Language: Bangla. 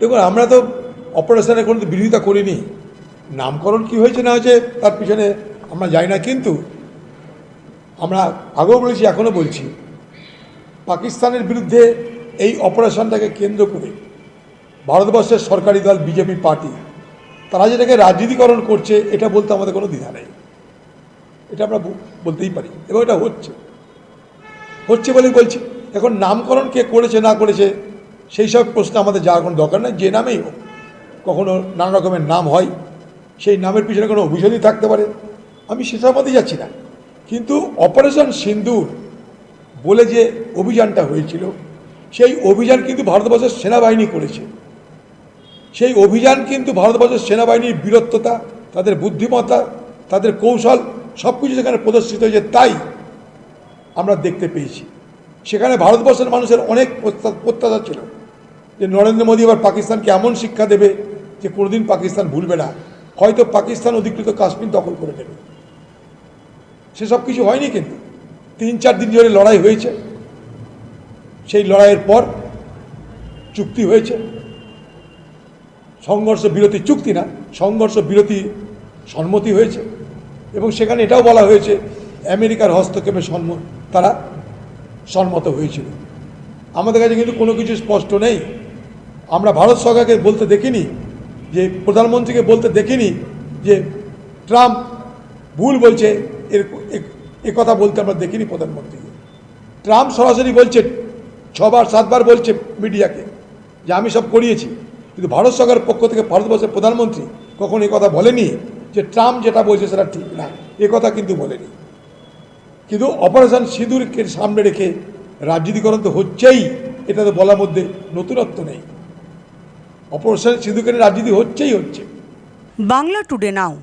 দেখুন, আমরা তো অপারেশনের কোনো বিরোধিতা করিনি। নামকরণ কি হয়েছে না হয়েছে, তার পিছনে আমরা যাই না, কিন্তু আমরা আগেও বলেছি, এখনও বলছি, পাকিস্তানের বিরুদ্ধে এই অপারেশনটাকে কেন্দ্র করে ভারতবর্ষের সরকারি দল, বিজেপি পার্টি, তারা যেটাকে রাজনীতিকরণ করছে, এটা বলতে আমাদের কোনো দ্বিধা নেই। এটা আমরা বলতেই পারি, এবং এটা হচ্ছে। হচ্ছে বলেই বলছি, এখন নামকরণ কে করেছে, না করেছে সেই সব প্রশ্ন আমাদের যাওয়ার কোনো দরকার নেই। যে নামেই হোক, কখনো নানা রকমের নাম হয়, সেই নামের পিছনে কোনো অভিযোগই থাকতে পারে। আমি সেসব মধ্যে যাচ্ছি না। কিন্তু অপারেশন সিন্দুর বলে যে অভিযানটা হয়েছিল, সেই অভিযান কিন্তু ভারতবর্ষের সেনাবাহিনী করেছে। সেই অভিযান কিন্তু ভারতবর্ষের সেনাবাহিনীর বীরত্বতা, তাদের বুদ্ধিমত্তা, তাদের কৌশল সব কিছু সেখানে প্রদর্শিত হয়েছে, তাই আমরা দেখতে পেয়েছি। সেখানে ভারতবর্ষের মানুষের অনেক প্রত্যা- প্রত্যাশা ছিল। যে নরেন্দ্র মোদী এবার পাকিস্তানকে এমন শিক্ষা দেবে যে কোনোদিন পাকিস্তান ভুলবে না। হয়তো পাকিস্তান অধিকৃত কাশ্মীর দখল করে নেবে। সেসব কিছু হয়নি কিন্তু। তিন চার দিন ধরে লড়াই হয়েছে। সেই লড়াইয়ের পর চুক্তি হয়েছে। সংঘর্ষ বিরতি চুক্তি না, সংঘর্ষ বিরতি সম্মতি হয়েছে। এবং সেখানে এটাও বলা হয়েছে, আমেরিকার হস্তক্ষেপে সম্ম তারা সম্মত হয়েছিল। আমাদের কাছে কিন্তু কোনো কিছু স্পষ্ট নেই। আমরা ভারত সরকারকে বলতে দেখিনি, যে প্রধানমন্ত্রীকে বলতে দেখিনি যে ট্রাম্প ভুল বলছে, এর এ- কথা বলতে আমরা দেখিনি প্রধানমন্ত্রীকে। ট্রাম্প সরাসরি বলছে, ছবার, সাতবার বলছে মিডিয়াকে যে আমি সব করিয়েছি। কিন্তু ভারত সরকারের পক্ষ থেকে ভারতবর্ষের প্রধানমন্ত্রী কখন এ কথা বলেনি যে ট্রাম্প যেটা বলছে সেটা ঠিক না। এ কথা কিন্তু বলেনি। কিন্তু অপারেশন সিঁদুরকে সামনে রেখে রাজনীতিকরণ তো হচ্ছেই, এটা তো বলার মধ্যে নতুনত্ব নেই। অপারেশন সিধুকের রাজনীতি হচ্ছেই হচ্ছে। বাংলা টুডে নাও